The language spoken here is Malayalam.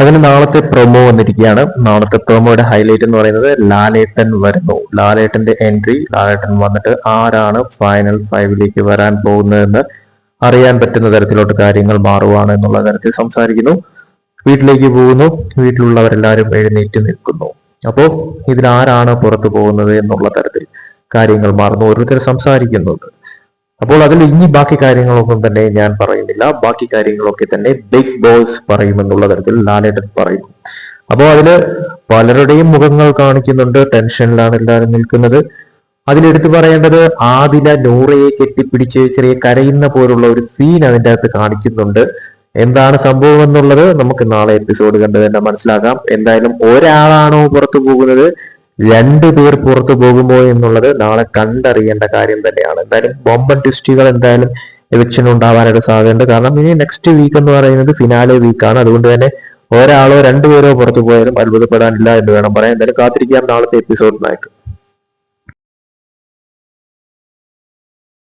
അതിന് നാളത്തെ പ്രൊമോ വന്നിരിക്കുകയാണ്. നാളത്തെ പ്രൊമോയുടെ ഹൈലൈറ്റ് എന്ന് പറയുന്നത് ലാലേട്ടൻ വരുന്നു. ലാലേട്ടന്റെ എൻട്രി ലാലേട്ടൻ വന്നിട്ട് ആരാണ് ഫൈനൽ ഫൈവിലേക്ക് വരാൻ പോകുന്നതെന്ന് അറിയാൻ പറ്റുന്ന തരത്തിലോട്ട് കാര്യങ്ങൾ മാറുവാണ് എന്നുള്ള തരത്തിൽ സംസാരിക്കുന്നു. വീട്ടിലേക്ക് പോകുന്നു. വീട്ടിലുള്ളവരെല്ലാവരും എഴുന്നേറ്റ് നിൽക്കുന്നു. അപ്പോൾ ഇതിൽ ആരാണ് പുറത്തു പോകുന്നത് എന്നുള്ള തരത്തിൽ കാര്യങ്ങൾ മാറുന്നു. ഓരോരുത്തർ സംസാരിക്കുന്നുണ്ട്. അപ്പോൾ അതിൽ ഇനി ബാക്കി കാര്യങ്ങളൊന്നും തന്നെ ഞാൻ പറയുന്നില്ല. ബാക്കി കാര്യങ്ങളൊക്കെ തന്നെ ബിഗ് ബോസ് പറയുമെന്നുള്ള തരത്തിൽ ലാലേട്ടൻ പറയുന്നു അപ്പോൾ അതിൽ പലരുടെയും മുഖങ്ങൾ കാണിക്കുന്നുണ്ട്. ടെൻഷനിലാണ് എല്ലാവരും നിൽക്കുന്നത്. അതിലെടുത്തു പറയേണ്ടത് ആദില നൂറയെ കെട്ടിപ്പിടിച്ച് ചെറിയ കരയുന്ന പോലുള്ള ഒരു സീൻ അതിന്റെ അകത്ത് കാണിക്കുന്നുണ്ട്. എന്താണ് സംഭവം എന്നുള്ളത് നമുക്ക് നാളെ എപ്പിസോഡ് കണ്ട് തന്നെ മനസ്സിലാക്കാം. എന്തായാലും ഒരാളാണോ പുറത്തു പോകുന്നത്? രണ്ടു പേർ പുറത്തു പോകുമോ എന്നുള്ളത് നാളെ കണ്ടറിയേണ്ട കാര്യം തന്നെയാണ്. എന്തായാലും ബോംബൻ ട്വിസ്റ്റുകൾ എന്തായാലും എലക്ഷൻ ഉണ്ടാവാനായിട്ട് സാധ്യതയുണ്ട്. കാരണം ഇനി നെക്സ്റ്റ് വീക്ക് എന്ന് പറയുന്നത് ഫിനാലെ വീക്കാണ് അതുകൊണ്ട് തന്നെ ഒരാളോ രണ്ടുപേരോ പുറത്തു പോയാലും അത്ഭുതപ്പെടാനില്ല എന്ന് വേണം പറയാൻ. എന്തായാലും കാത്തിരിക്കാം നാളത്തെ എപ്പിസോഡിനായിട്ട്